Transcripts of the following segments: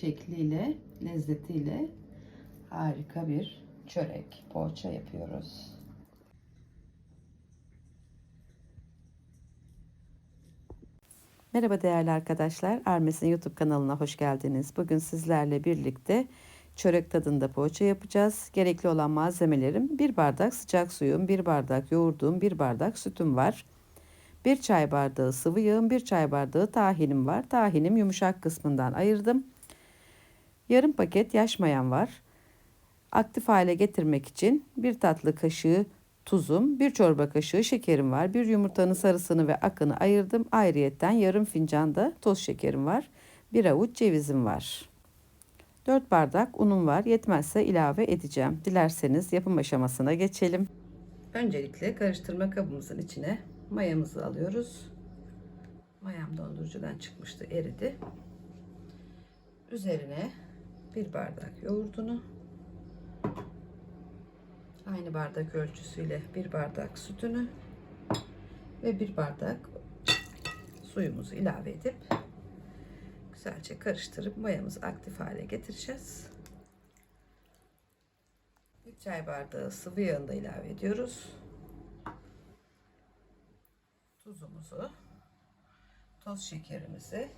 şekliyle, lezzetiyle harika bir çörek, poğaça yapıyoruz. Merhaba değerli arkadaşlar. Armes'in YouTube kanalına hoş geldiniz. Bugün sizlerle birlikte çörek tadında poğaça yapacağız. Gerekli olan malzemelerim bir bardak sıcak suyum, bir bardak yoğurdum, bir bardak sütüm var. Bir çay bardağı sıvı yağım, bir çay bardağı tahinim var. Tahinim yumuşak kısmından ayırdım. Yarım paket yaş mayam var. Aktif hale getirmek için bir tatlı kaşığı tuzum, bir çorba kaşığı şekerim var. Bir yumurtanın sarısını ve akını ayırdım. Ayrıyetten yarım fincan da toz şekerim var. Bir avuç cevizim var. 4 bardak unum var. Yetmezse ilave edeceğim. Dilerseniz yapım aşamasına geçelim. Öncelikle karıştırma kabımızın içine mayamızı alıyoruz. Mayam dondurucudan çıkmıştı, eridi. Üzerine bir bardak yoğurdunu aynı bardak ölçüsüyle bir bardak sütünü ve bir bardak suyumuzu ilave edip güzelce karıştırıp mayamızı aktif hale getireceğiz. Bir çay bardağı sıvı yağını da ilave ediyoruz. Tuzumuzu, toz şekerimizi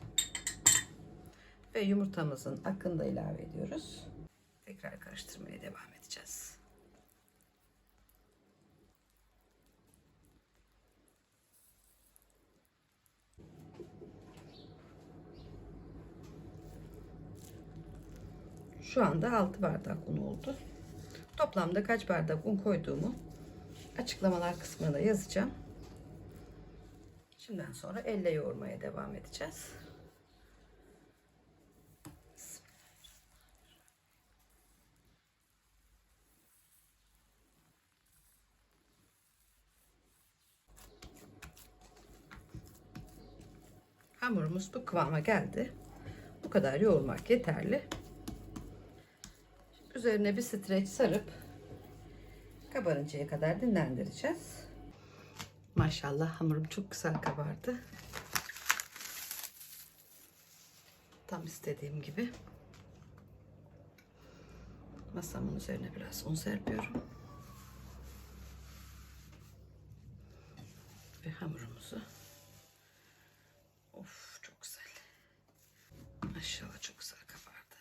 ve yumurtamızın akını da ilave ediyoruz. Tekrar karıştırmaya devam edeceğiz. Şu anda 6 bardak un oldu. Toplamda kaç bardak un koyduğumu açıklamalar kısmına yazacağım. Şimdiden sonra elle yoğurmaya devam edeceğiz. Hamurumuz bu kıvama geldi. Bu kadar yoğurmak yeterli. Üzerine bir streç sarıp kabarıncaya kadar dinlendireceğiz. Maşallah hamurum çok güzel kabardı. Tam istediğim gibi. Masamın üzerine biraz un serpiyorum. Ve hamurumuzu Of çok güzel. Maşallah çok güzel kabardı.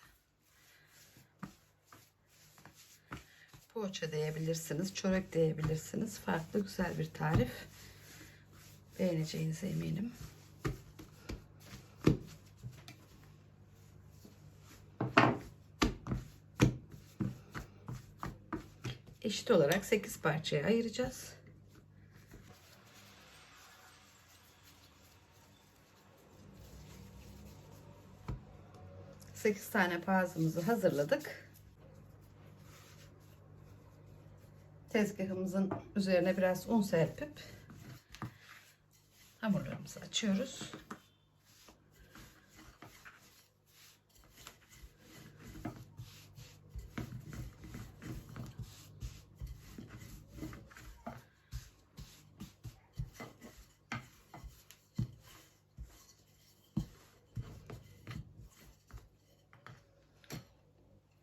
Poğaça diyebilirsiniz, çörek diyebilirsiniz. Farklı güzel bir tarif. Beğeneceğinize eminim. Eşit olarak 8 parçaya ayıracağız. Sekiz tane pazımızı hazırladık. Tezgahımızın üzerine biraz un serpip hamurlarımızı açıyoruz.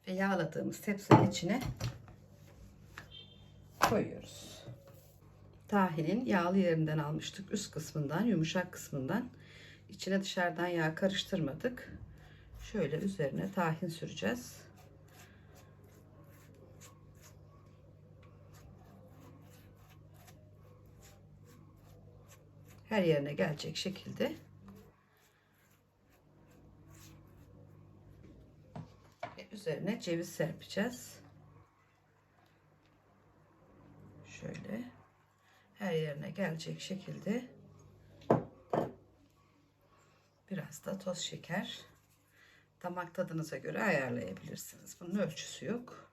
Ve yağladığımız tepsinin içine Tahinin yağlı yerinden almıştık. Üst kısmından, yumuşak kısmından. İçine dışarıdan yağ karıştırmadık. Şöyle üzerine tahin süreceğiz. Her yerine gelecek şekilde üzerine ceviz serpeceğiz. Şöyle her yerine gelecek şekilde biraz da toz şeker damak tadınıza göre ayarlayabilirsiniz. Bunun ölçüsü yok.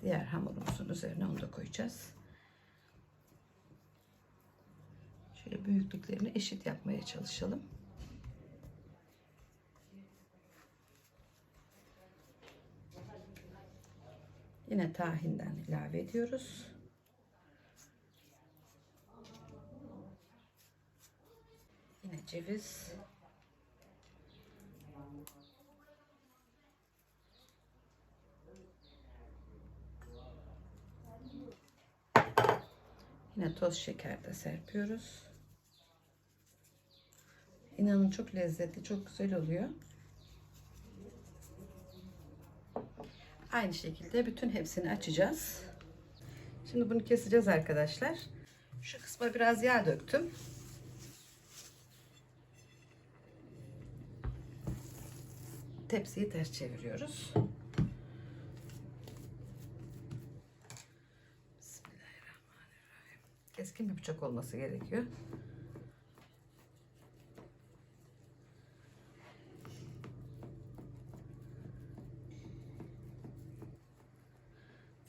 Diğer hamurumuzun üzerine onu da koyacağız. Şöyle büyüklüklerini eşit yapmaya çalışalım. Yine tahinden ilave ediyoruz. Yine ceviz. Yine toz şeker de serpiyoruz. İnanın çok lezzetli, çok güzel oluyor. Aynı şekilde bütün hepsini açacağız. Şimdi bunu keseceğiz arkadaşlar. Şu kısma biraz yağ döktüm. Tepsiyi ters çeviriyoruz. Bismillahirrahmanirrahim. Keskin bir bıçak olması gerekiyor.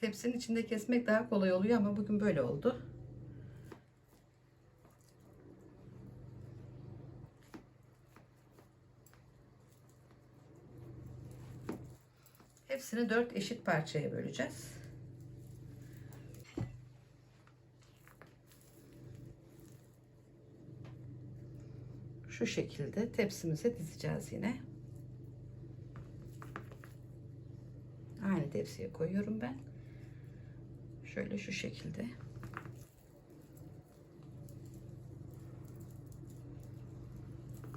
Tepsinin içinde kesmek daha kolay oluyor ama bugün böyle oldu. Hepsini dört eşit parçaya böleceğiz. Şu şekilde tepsimize dizeceğiz yine. Aynı tepsiye koyuyorum ben. Şöyle şu şekilde.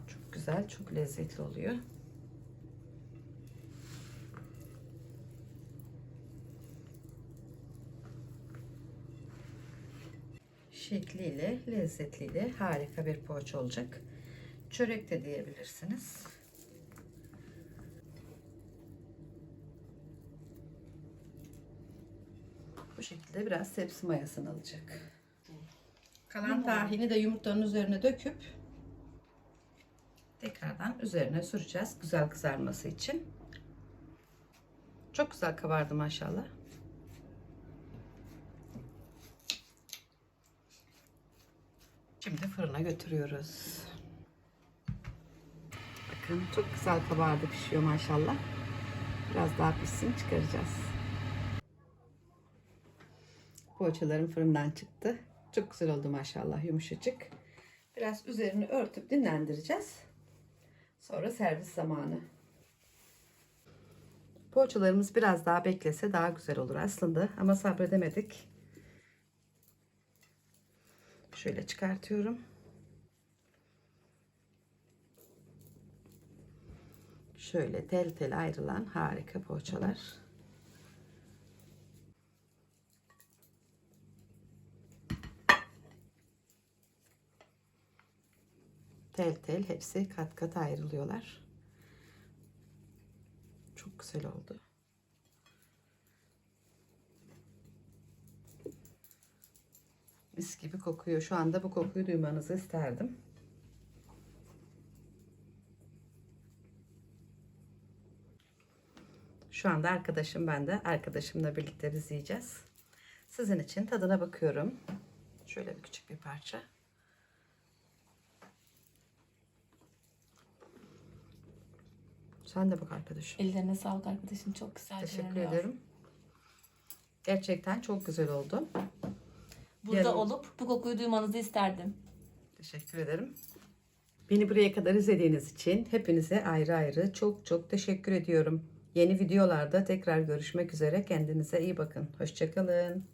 Çok güzel, çok lezzetli oluyor. Şekliyle, lezzetiyle harika bir poğaça olacak. Çörek de diyebilirsiniz. Şekilde biraz tepsi mayasını alacak. Kalan tahini de yumurtanın üzerine döküp tekrardan üzerine süreceğiz güzel kızarması için. Çok güzel kabardı maşallah. Şimdi fırına götürüyoruz. Bakın çok güzel kabardı pişiyor maşallah. Biraz daha pişsin çıkaracağız. Poğaçalarım fırından çıktı. Çok güzel oldu maşallah yumuşacık. Biraz üzerini örtüp dinlendireceğiz. Sonra servis zamanı. Poğaçalarımız biraz daha beklese daha güzel olur aslında ama sabredemedik. Şöyle çıkartıyorum. Şöyle tel tel ayrılan harika poğaçalar. Tel tel hepsi kat kat ayrılıyorlar. Çok güzel oldu. Mis gibi kokuyor. Şu anda bu kokuyu duymanızı isterdim. Şu anda arkadaşım ben de arkadaşımla birlikte biz yiyeceğiz. Sizin için tadına bakıyorum. Şöyle bir küçük bir parça. Sen de bak arkadaşım. Ellerine sağlık arkadaşım. Çok güzel Teşekkür görünüyor. ederim. Gerçekten çok güzel oldu. Burada Yarın- olup bu kokuyu duymanızı isterdim. Teşekkür ederim. Beni buraya kadar izlediğiniz için hepinize ayrı ayrı çok çok teşekkür ediyorum. Yeni videolarda tekrar görüşmek üzere. Kendinize iyi bakın. Hoşçakalın.